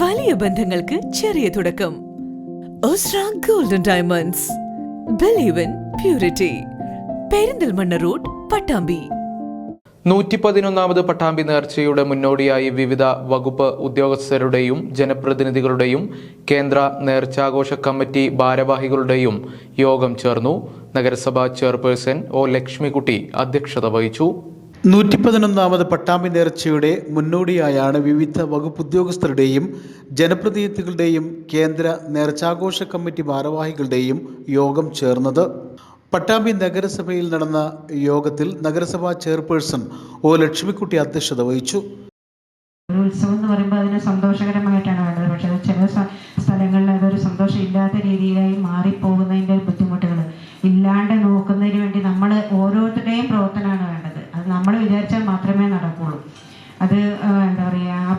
വലിയ ബന്ധങ്ങൾക്ക് ചെറിയ തുടക്കം. Golden diamonds believe in purity Perinthalmanna road Pattambi. നൂറ്റി പതിനൊന്നാമത് പട്ടാമ്പി നേർച്ചയുടെ മുന്നോടിയായി വിവിധ വകുപ്പ് ഉദ്യോഗസ്ഥരുടെയും ജനപ്രതിനിധികളുടെയും കേന്ദ്ര നേർച്ചാഘോഷ കമ്മിറ്റി ഭാരവാഹികളുടെയും യോഗം ചേർന്നു. നഗരസഭാ ചെയർപേഴ്സൺ ഒ ലക്ഷ്മിക്കുട്ടി അധ്യക്ഷത വഹിച്ചു. നൂറ്റി പതിനൊന്നാമത് പട്ടാമ്പി നേർച്ചയുടെ മുന്നോടിയായാണ് വിവിധ വകുപ്പ് ഉദ്യോഗസ്ഥരുടെയും ജനപ്രതിനിധികളുടെയും കേന്ദ്ര നേർച്ചാഘോഷ കമ്മിറ്റി ഭാരവാഹികളുടെയും യോഗം ചേർന്നത്. പട്ടാമ്പി നഗരസഭയിൽ നടന്ന യോഗത്തിൽ നഗരസഭാ ചെയർപേഴ്സൺ ഒ. ലക്ഷ്മിക്കുട്ടി അധ്യക്ഷത വഹിച്ചു. ഉത്സവം എന്ന് പറയുമ്പോൾ അതിന് സന്തോഷകരമായിട്ടാണ് വേണ്ടത് പക്ഷേ ചില സ്ഥലങ്ങളിൽ അതൊരു സന്തോഷം രീതിയിലായി മാറിപ്പോകുന്നതിന്റെ ബുദ്ധിമുട്ടുകൾ ഇല്ലാണ്ട് നോക്കുന്നതിന് വേണ്ടി നമ്മൾ ഓരോരുത്തരുടെയും പ്രവർത്തനമാണ് നമ്മൾ വിചാരിച്ചാൽ മാത്രമേ നടക്കുള്ളൂ. അത് എന്താ പറയുക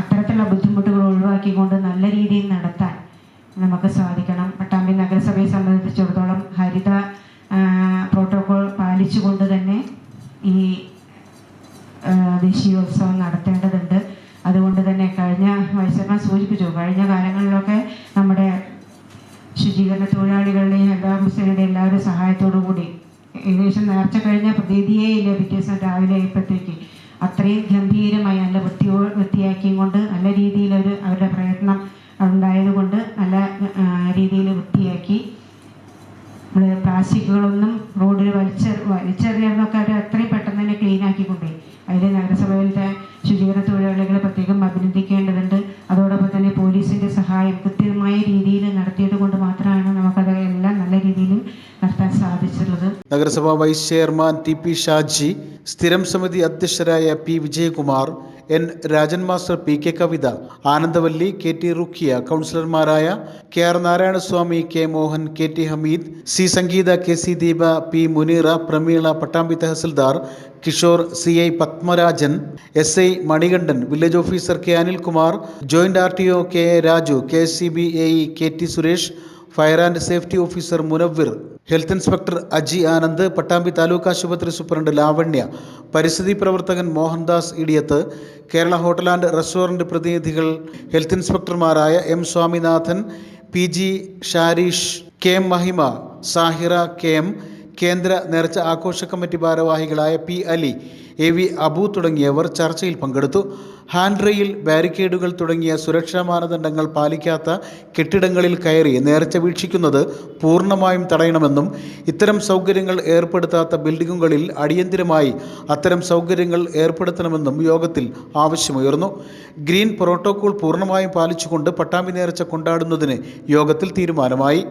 അത്തരത്തിലുള്ള ബുദ്ധിമുട്ടുകൾ ഒഴിവാക്കിക്കൊണ്ട് നല്ല രീതിയിൽ നടത്താൻ നമുക്ക് സാധിക്കണം. പട്ടാമ്പി നഗരസഭയെ സംബന്ധിച്ചിടത്തോളം ഹരിത പ്രോട്ടോകോൾ പാലിച്ചുകൊണ്ട് തന്നെ ഈ ദേശീയോത്സവം നടത്തേണ്ടതുണ്ട്. അതുകൊണ്ട് തന്നെ കഴിഞ്ഞ വൈശ്വരൻ സൂചിപ്പിച്ചു. കഴിഞ്ഞ കാലങ്ങളിലൊക്കെ നമ്മുടെ ശുചീകരണ തൊഴിലാളികളുടെയും ഹരിതാഭൂസയുടെ എല്ലാവരും സഹായത്തോടു കൂടി ഏകദേശം നേർച്ച കഴിഞ്ഞ പ്രതീതിയേ ഇല്ല പിറ്റേ ദിവസം രാവിലെ ആയപ്പോഴത്തേക്ക്. അത്രയും ഗംഭീരമായി നല്ല വൃത്തിയോ വൃത്തിയാക്കിയും കൊണ്ട് നല്ല രീതിയിൽ അവർ അവരുടെ പ്രയത്നം ഉണ്ടായതുകൊണ്ട് നല്ല രീതിയിൽ വൃത്തിയാക്കി. നമ്മൾ പ്ലാസ്റ്റിക്കുകളൊന്നും റോഡിൽ വലിച്ച വലിച്ചെറിയാവുന്നൊക്കെ അവർ അത്രയും പെട്ടെന്ന് തന്നെ ക്ലീൻ ആക്കിക്കൊണ്ടേ. അതിൽ നഗരസഭയിലത്തെ ശുചീകരണ തൊഴിലാളികളെ പ്രത്യേകം അഭിനന്ദിക്കേണ്ടതുണ്ട്. അതോടൊപ്പം തന്നെ പോലീസിന്റെ സഹായം കൃത്യമായ രീതിയിൽ നടത്തിയത് കൊണ്ട് മാത്രമാണ് നമുക്കത് എല്ലാം നല്ല രീതിയിൽ നടത്താൻ സാധിച്ചിട്ടുള്ളത് നഗരസഭാ vice chairman T P Shaji സ്ഥിരം സമിതി അധ്യക്ഷരായ P Vijayakumar N Rajan master P K Kavitha Anandavalli K T Rukhiya കൗൺസിലർമാരായ K R Narayanaswamy K Mohan K T Hameed C Sangeetha K C Deepa P Muneera Pramila Pattambi tahsildar Kishore C I Padmarajan S I Manikandan village officer K Anilkumar joint R T O K Raju K C B A K T Suresh fire and safety officer Munavvir health inspector Aji Anand Pattambi taluk ആശുപത്രി superintendent Lavanya പരിസ്ഥിതി പ്രവർത്തകൻ Mohandas Idiyath Kerala hotel and restaurant പ്രതിനിധികൾ health ഇൻസ്പെക്ടർമാരായ M Swaminathan P G Shareesh K M Mahima Sahira K M കേന്ദ്ര നേർച്ച ആഘോഷ committee ഭാരവാഹികളായ P Ali A V Abu തുടങ്ങിയവർ ചർച്ചയിൽ പങ്കെടുത്തു. ഹാൻഡ്രയിൽ ബാരിക്കേഡുകൾ തുടങ്ങിയ സുരക്ഷാ മാനദണ്ഡങ്ങൾ പാലിക്കാത്ത കെട്ടിടങ്ങളിൽ കയറി നേർച്ച വീക്ഷിക്കുന്നത് പൂർണമായും തടയണമെന്നും ഇത്തരം സൗകര്യങ്ങൾ ഏർപ്പെടുത്താത്ത ബിൽഡിങ്ങുകളിൽ അടിയന്തിരമായി അത്തരം സൗകര്യങ്ങൾ ഏർപ്പെടുത്തണമെന്നും യോഗത്തിൽ ആവശ്യമുയർന്നു. ഗ്രീൻ പ്രോട്ടോകോൾ പൂർണമായും പാലിച്ചുകൊണ്ട് പട്ടാമ്പി നേർച്ച കൊണ്ടാടുന്നതിന് യോഗത്തിൽ തീരുമാനമായി.